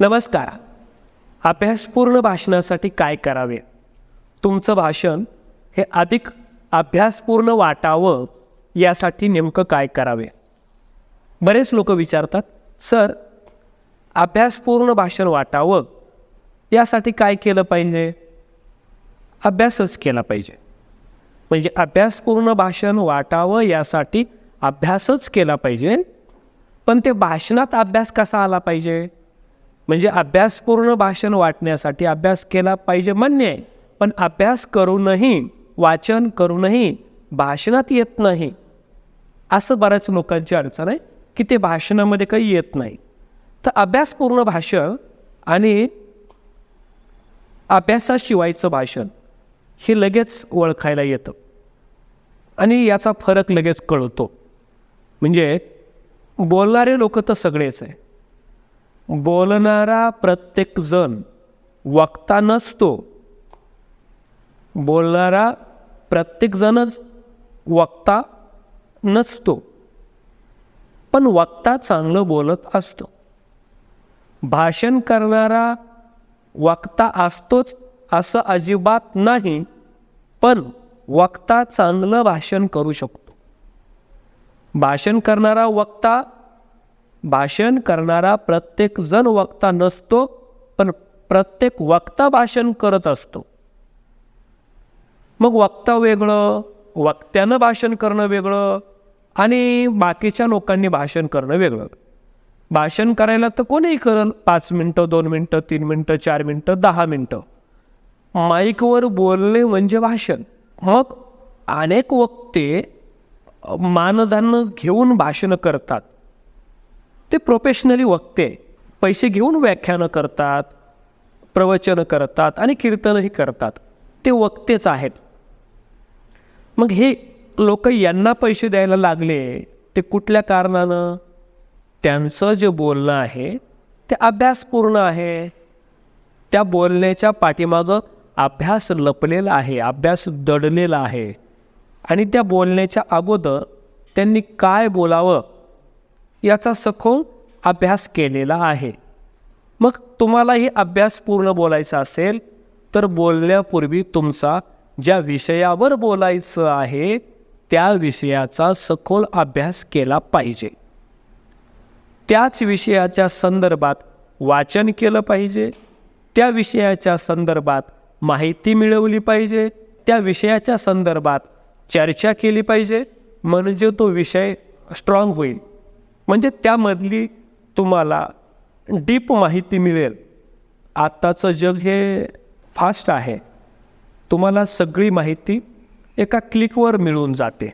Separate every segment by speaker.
Speaker 1: नमस्कार. अभ्यासपूर्ण भाषणासाठी काय करावे? तुमचं भाषण हे अधिक अभ्यासपूर्ण वाटावं यासाठी नेमकं काय करावे? बरेच लोक विचारतात सर अभ्यासपूर्ण भाषण वाटावं यासाठी काय केलं पाहिजे? अभ्यासच केला पाहिजे. म्हणजे अभ्यासपूर्ण भाषण वाटावं यासाठी अभ्यासच केला पाहिजे पण ते भाषणात अभ्यास कसा आला पाहिजे? म्हणजे अभ्यासपूर्ण भाषण वाटण्यासाठी अभ्यास केला पाहिजे मान्य आहे. पण अभ्यास करूनही वाचन करूनही भाषणात येत नाही. असं बऱ्याच लोकांची अडचण आहे की ते भाषणामध्ये काही येत नाही. तर अभ्यासपूर्ण भाषण आणि अभ्यासाशिवायचं भाषण हे लगेच ओळखायला येतं. आणि याचा फरक लगेच कळतो. म्हणजे बोलणारे लोक तर सगळेच आहे. बोलणारा प्रत्येकजण वक्ता नसतो. बोलणारा प्रत्येकजणच वक्ता नसतो. पण वक्ता चांगलं बोलत असतो. भाषण करणारा वक्ता असतोच असं अजिबात नाही पण वक्ता चांगलं भाषण करू शकतो. भाषण करणारा वक्ता भाषण करणारा प्रत्येक जण वक्ता नसतो पण प्रत्येक वक्ता भाषण करत असतो. मग वक्ता वेगळं वक्त्यानं भाषण करणं वेगळं आणि बाकीच्या लोकांनी भाषण करणं वेगळं. भाषण करायला तर कोणीही करल पाच मिनटं दोन मिनटं तीन मिनटं चार मिनटं दहा मिनटं. माईकवर बोलणे म्हणजे भाषण. मग अनेक वक्ते मानधन घेऊन भाषणं करतात. ते प्रोफेशनली वक्ते पैसे घेऊन व्याख्यानं करतात प्रवचनं करतात आणि कीर्तनही करतात. ते वक्तेच आहेत. मग हे लोक यांना पैसे द्यायला लागले ते कुठल्या कारणानं? त्यांचं जे बोलणं आहे ते अभ्यासपूर्ण आहे. त्या बोलण्याच्या पाठीमागं अभ्यास लपलेला आहे अभ्यास दडलेला आहे. आणि त्या बोलण्याच्या अगोदर त्यांनी काय बोलावं? याचा सखोल अभ्यास केलेला आहे. मग तुम्हालाही अभ्यास पूर्ण बोलायचा असेल तर बोलण्यापूर्वी तुमचा ज्या विषयावर बोलायचं आहे त्या विषयाचा सखोल अभ्यास केला पाहिजे. त्याच विषयाच्या संदर्भात वाचन केलं पाहिजे त्या विषयाच्या संदर्भात माहिती मिळवली पाहिजे त्या विषयाच्या संदर्भात चर्चा केली पाहिजे म्हणजे तो विषय स्ट्रॉंग होईल. म्हणजे त्यामधली तुम्हाला डीप माहिती मिळेल. आत्ताचं जग हे फास्ट आहे. तुम्हाला सगळी माहिती एका क्लिकवर मिळून जाते.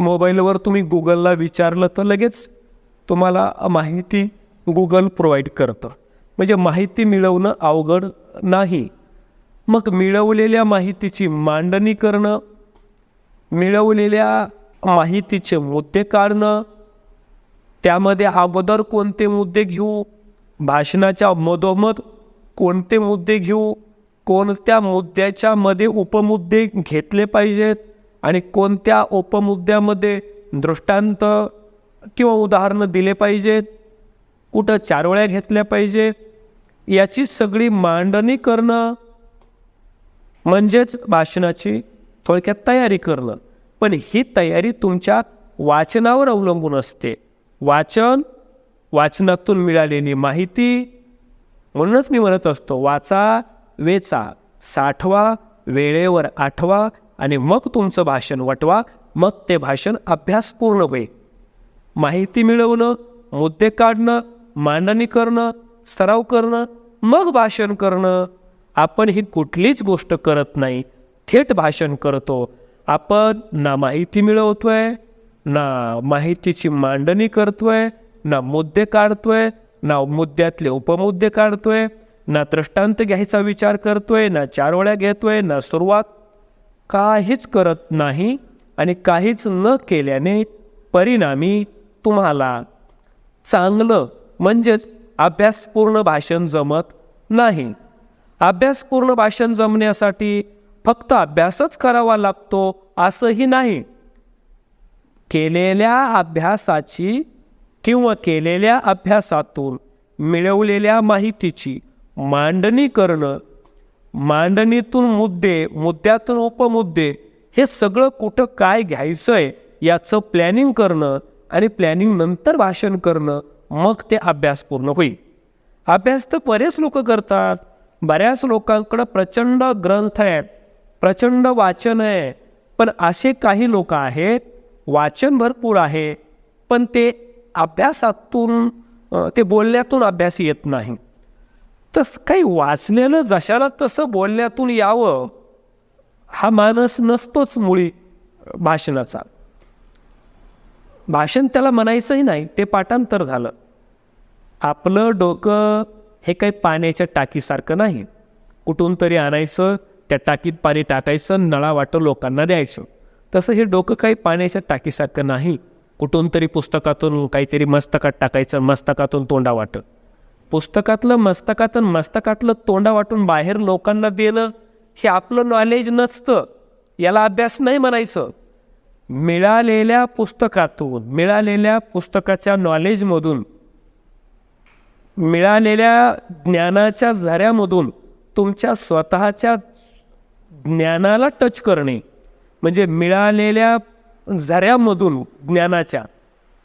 Speaker 1: मोबाईलवर तुम्ही गुगलला विचारलं तर लगेच तुम्हाला माहिती गुगल प्रोव्हाइड करतं. म्हणजे माहिती मिळवणं अवघड नाही. मग मिळवलेल्या माहितीची मांडणी करणं मिळवलेल्या माहितीचे मुद्दे काढणं त्यामध्ये अगोदर कोणते मुद्दे घेऊ? भाषणाच्या मधोमध कोणते मुद्दे घेऊ? कोणत्या मुद्द्याच्या मध्ये उपमुद्दे घेतले पाहिजेत? आणि कोणत्या उपमुद्द्यामध्ये दृष्टांत किंवा उदाहरणं दिले पाहिजेत? कुठं चारोळ्या घेतल्या पाहिजे याची सगळी मांडणी करणं म्हणजेच भाषणाची थोडक्यात तयारी करणं. पण ही तयारी तुमच्या वाचनावर अवलंबून असते. वाचन वाचनातून मिळालेली माहिती म्हणूनच मी म्हणत असतो वाचा वेचा साठवा वेळेवर आठवा आणि मग तुमचं भाषण वटवा मग ते भाषण अभ्यासपूर्ण होईल. माहिती मिळवणं मुद्दे काढणं मांडणी करणं सराव करणं मग भाषण करणं आपण ही कुठलीच गोष्ट करत नाही थेट भाषण करतो. आपण ना माहिती मिळवतोय ना माहितीची मांडणी करतोय ना मुद्दे काढतोय ना मुद्द्यातले उपमुद्दे काढतोय ना दृष्टांत घ्यायचा विचार करतोय ना चारोळ्या घेतोय ना सुरुवात काहीच करत नाही आणि काहीच न केल्याने परिणामी तुम्हाला चांगलं म्हणजेच अभ्यासपूर्ण भाषण जमत नाही. अभ्यासपूर्ण भाषण जमण्यासाठी फक्त अभ्यासच करावा लागतो असंही नाही. केलेल्या अभ्यासाची किंवा केलेल्या अभ्यासातून मिळवलेल्या माहितीची मांडणी करणं मांडणीतून मुद्दे मुद्द्यातून उपमुद्दे हे सगळं कुठं काय घ्यायचं आहे याचं प्लॅनिंग करणं आणि प्लॅनिंग नंतर भाषण करणं मग ते अभ्यास पूर्ण होईल. अभ्यास तर बरेच लोक करतात. बऱ्याच लोकांकडं प्रचंड ग्रंथ आहे प्रचंड वाचन आहे. पण असे काही लोक आहेत वाचन भरपूर आहे पण ते अभ्यासातून ते बोलण्यातून अभ्यास येत नाही. तर काही वाचलेलं जशाला तसं बोलण्यातून यावं हा मानस नसतोच मुळी भाषणाचा. भाषण त्याला म्हणायचंही नाही ते पाठांतर झालं. आपलं डोकं हे काही पाण्याच्या टाकीसारखं नाही. कुठून तरी आणायचं त्या टाकीत पाणी टाकायचं नळा वाटं लोकांना द्यायचं. तसं हे डोकं काही पाण्याच्या टाकीसारखं नाही. कुठून तरी पुस्तकातून काहीतरी मस्तकात टाकायचं मस्तकातून तोंडा वाटं पुस्तकातलं मस्तकातून मस्तकातलं तोंडा वाटून बाहेर लोकांना देणं हे आपलं नॉलेज नसतं. याला अभ्यास नाही म्हणायचं. मिळालेल्या पुस्तकातून मिळालेल्या पुस्तकाच्या नॉलेजमधून मिळालेल्या ज्ञानाच्या झऱ्यामधून तुमच्या स्वतःच्या ज्ञानाला टच करणे. म्हणजे मिळालेल्या झऱ्यामधून ज्ञानाच्या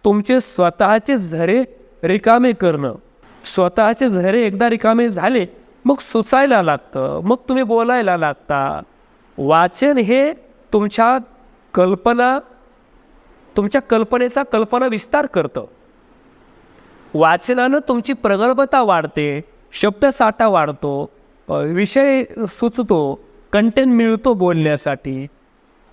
Speaker 1: तुमचे स्वतःचे झरे रिकामे करणं. स्वतःचे झरे एकदा रिकामे झाले मग सुचायला लागतं मग तुम्ही बोलायला लागता. वाचन हे तुमच्या कल्पना तुमच्या कल्पनेचा कल्पना विस्तार करतं. वाचनानं तुमची प्रगल्भता वाढते शब्दसाठा वाढतो विषय सुचतो कंटेंट मिळतो बोलण्यासाठी.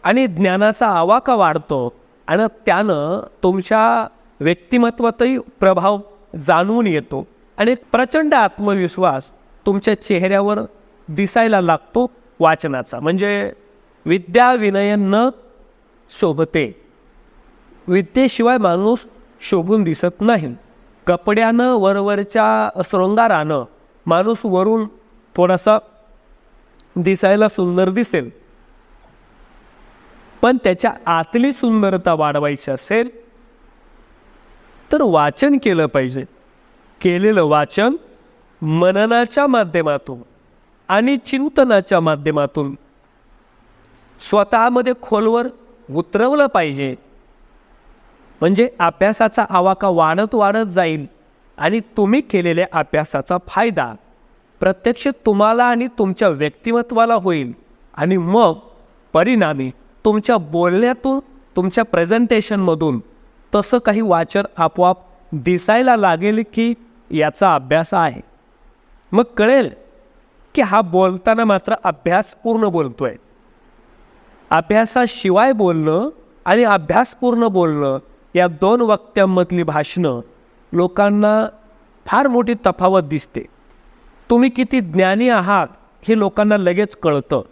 Speaker 1: आणि ज्ञानाचा आवाका वाढतो. आणि त्यानं तुमच्या व्यक्तिमत्वातही प्रभाव जाणवून येतो. आणि प्रचंड आत्मविश्वास तुमच्या चेहऱ्यावर दिसायला लागतो वाचनाचा. म्हणजे विद्या विनय न शोभते. विद्येशिवाय माणूस शोभून दिसत नाही. कपड्यानं वरवरच्या शृंगारानं माणूस वरून थोडासा दिसायला सुंदर दिसेल. पण त्याच्या आतली सुंदरता वाढवायची असेल तर वाचन केलं पाहिजे. केलेलं वाचन मननाच्या माध्यमातून आणि चिंतनाच्या माध्यमातून स्वतःमध्ये खोलवर उतरवलं पाहिजे. म्हणजे अभ्यासाचा आवाका वाढत वाढत जाईल आणि तुम्ही केलेल्या अभ्यासाचा फायदा प्रत्यक्ष तुम्हाला आणि तुमच्या व्यक्तिमत्वाला होईल आणि मग परिणामी तुमच्या बोलण्यातून तुमच्या प्रेझेंटेशनमधून तसं काही वाचन आपोआप दिसायला लागेल की याचा अभ्यास आहे. मग कळेल की हा बोलताना मात्र अभ्यासपूर्ण आहे अभ्यासाशिवाय बोलणं आणि अभ्यासपूर्ण बोलणं या दोन वक्त्यांमधली भाषणं लोकांना फार मोठी तफावत दिसते. तुम्ही किती ज्ञानी आहात हे लोकांना लगेच कळतं.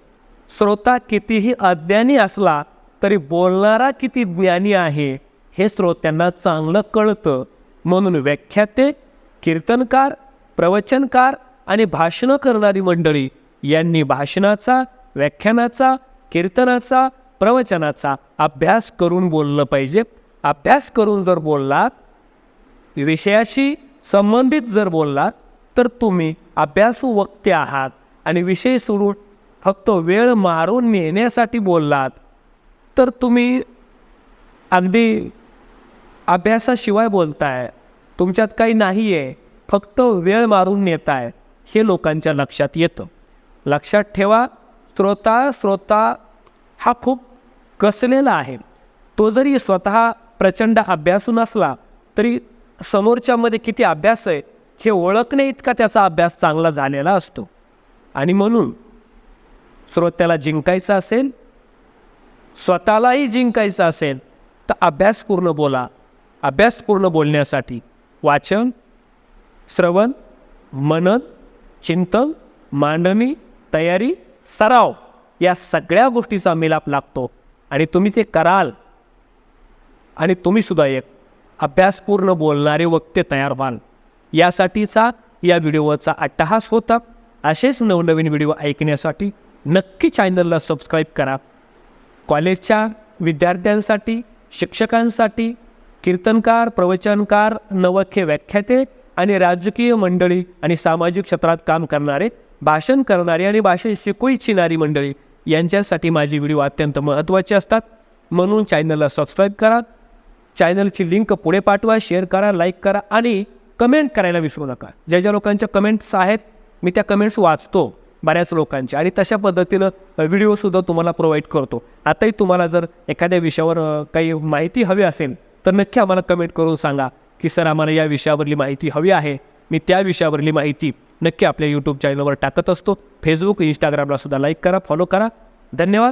Speaker 1: श्रोता कितीही अज्ञानी असला तरी बोलणारा किती ज्ञानी आहे हे श्रोत्यांना चांगलं कळतं. म्हणून व्याख्याते कीर्तनकार प्रवचनकार आणि भाषणं करणारी मंडळी यांनी भाषणाचा व्याख्यानाचा कीर्तनाचा प्रवचनाचा अभ्यास करून बोललं पाहिजे. अभ्यास करून जर बोललात विषयाशी संबंधित जर बोललात तर तुम्ही अभ्यासू वक्ते आहात आणि विषय सोडून फक्त वेळ मारून नेण्यासाठी बोललात तर तुम्ही अगदी अभ्यासाशिवाय बोलताय. तुमच्यात काही नाही आहे फक्त वेळ मारून नेताय हे लोकांच्या लक्षात येतं. लक्षात ठेवा श्रोता श्रोता हा खूप कसलेला आहे. तो जरी स्वतः प्रचंड अभ्यासून असला तरी समोरच्यामध्ये किती अभ्यास आहे हे ओळखणे इतका त्याचा अभ्यास चांगला झालेला असतो. आणि म्हणून श्रोत्याला जिंकायचं असेल स्वतःलाही जिंकायचं असेल तर अभ्यासपूर्ण बोला. अभ्यासपूर्ण बोलण्यासाठी वाचन श्रवण मनन चिंतन मांडणी तयारी सराव या सगळ्या गोष्टीचा मिलाप लागतो. आणि तुम्ही ते कराल. आणि तुम्ही सुद्धा एक अभ्यासपूर्ण बोलणारे वक्ते तयार व्हाल. यासाठीचा या व्हिडिओचा अट्टहास होता. असेच नवनवीन व्हिडिओ ऐकण्यासाठी नक्की चॅनलला सबस्क्राईब करा. कॉलेजच्या विद्यार्थ्यांसाठी शिक्षकांसाठी कीर्तनकार प्रवचनकार नवखे व्याख्याते आणि राजकीय मंडळी आणि सामाजिक क्षेत्रात काम करणारे भाषण करणारे आणि भाषण शिकू इच्छिणारी मंडळी यांच्यासाठी माझे व्हिडिओ अत्यंत महत्त्वाचे असतात. म्हणून चॅनलला सबस्क्राईब करा. चॅनलची लिंक पुढे पाठवा शेअर करा लाईक करा आणि कमेंट करायला विसरू नका. ज्या ज्या लोकांच्या कमेंट्स आहेत मी त्या कमेंट्स वाचतो. बऱ्याच लोकांचे. आणि तशा पद्धतीनं व्हिडिओसुद्धा तुम्हाला प्रोव्हाइड करतो. आताही तुम्हाला जर एखाद्या विषयावर काही माहिती हवी असेल तर नक्की आम्हाला कमेंट करून सांगा की सर आम्हाला या विषयावरली माहिती हवी आहे. मी त्या विषयावरली माहिती नक्की आपल्या यूट्यूब चॅनलवर टाकत असतो. फेसबुक इंस्टाग्रामला सुद्धा लाईक करा फॉलो करा. धन्यवाद.